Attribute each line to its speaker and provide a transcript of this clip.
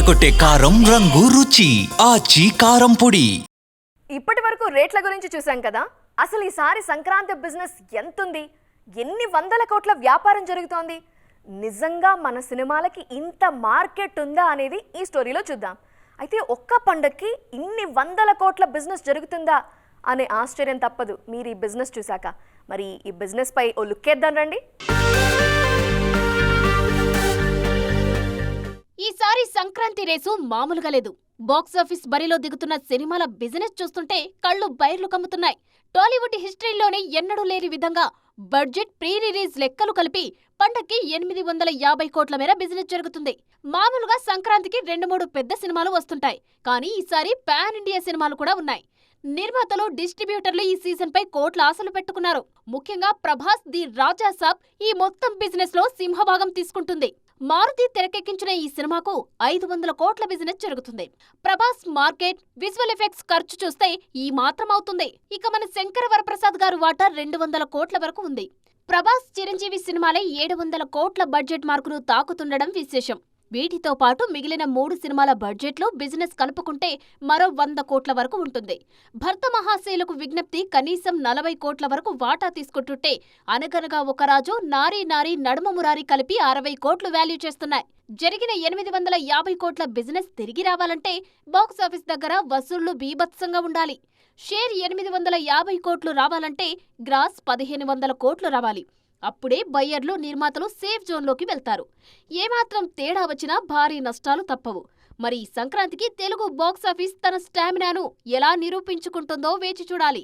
Speaker 1: అదరగొట్టే కారం రంగు రుచి ఆచి కారం పొడి.
Speaker 2: ఇప్పటి వరకు రేట్ల గురించి చూసాం కదా? అసలు ఈసారి సంక్రాంతి బిజినెస్ ఎంతుంది? ఎన్ని వందల కోట్ల వ్యాపారం జరుగుతోంది? నిజంగా మన సినిమాలకి ఇంత మార్కెట్ ఉందా అనేది ఈ స్టోరీలో చూద్దాం. అయితే ఒక్క పండక్కి ఇన్ని వందల కోట్ల బిజినెస్ జరుగుతుందా? అనే ఆశ్చర్యం తప్పదు. మీరు ఈ బిజినెస్ చూశాక. మరి ఈ బిజినెస్ పై ఓ లుక్కేద్దాం రండి.
Speaker 3: సంక్రాంతి రేసు మామూలుగా లేదు. బాక్సాఫీస్ బరిలో దిగుతున్న సినిమాల బిజినెస్ చూస్తుంటే కళ్ళు బైర్లు కమ్ముతున్నాయి. టాలీవుడ్ హిస్టరీలోనే ఎన్నడూ లేని విధంగా బడ్జెట్ ప్రీ రిలీజ్ లెక్కలు కలిపి పండక్కి ఎనిమిది వందల యాభై కోట్ల మేర బిజినెస్ జరుగుతుంది. మామూలుగా సంక్రాంతికి రెండు మూడు పెద్ద సినిమాలు వస్తుంటాయి. కానీ ఈసారి పాన్ ఇండియా సినిమాలు కూడా ఉన్నాయి. నిర్మాతలు డిస్ట్రిబ్యూటర్లు ఈ సీజన్ పై కోట్ల ఆశలు పెట్టుకున్నారు. ముఖ్యంగా ప్రభాస్ ది రాజా సాబ్ ఈ మొత్తం బిజినెస్లో సింహభాగం తీసుకుంటుంది. మారుతి తెరకెక్కించిన ఈ సినిమాకు ఐదు వందల కోట్ల బిజినెస్ జరుగుతుంది. ప్రభాస్ మార్కెట్ విజువల్ ఎఫెక్ట్స్ ఖర్చు చూస్తే ఈ మాత్రం అవుతుంది. ఇక మన శంకర వరప్రసాద్ గారు వాటా రెండు వందల కోట్ల వరకు ఉంది. ప్రభాస్ చిరంజీవి సినిమాలే ఏడు వందల కోట్ల బడ్జెట్ మార్కును తాకుతుండడం విశేషం. వీటితో పాటు మిగిలిన మూడు సినిమాల బడ్జెట్లో బిజినెస్ కలుపుకుంటే మరో వంద కోట్ల వరకు ఉంటుంది. భర్త మహాశైలకు విజ్ఞప్తి కనీసం నలభై కోట్ల వరకు వాటా తీసుకుంటుంటే అనగనగా ఒక రాజు నారీ నారీ నడుమ మురారి కలిపి అరవై కోట్లు వాల్యూ చేస్తున్నాయి. జరిగిన ఎనిమిది వందల యాభై కోట్ల బిజినెస్ తిరిగి రావాలంటే బాక్సాఫీస్ దగ్గర వసూళ్ళు బీభత్సంగా ఉండాలి. షేర్ ఎనిమిది వందల యాభై కోట్లు రావాలంటే గ్రాస్ పదిహేను వందల కోట్లు రావాలి. అప్పుడే బయ్యర్లు నిర్మాతలు సేఫ్ జోన్లోకి వెళ్తారు. ఏమాత్రం తేడా వచ్చినా భారీ నష్టాలు తప్పవు. మరి ఈ సంక్రాంతికి తెలుగు బాక్సాఫీస్ తన స్టామినాను ఎలా నిరూపించుకుంటుందో వేచి చూడాలి.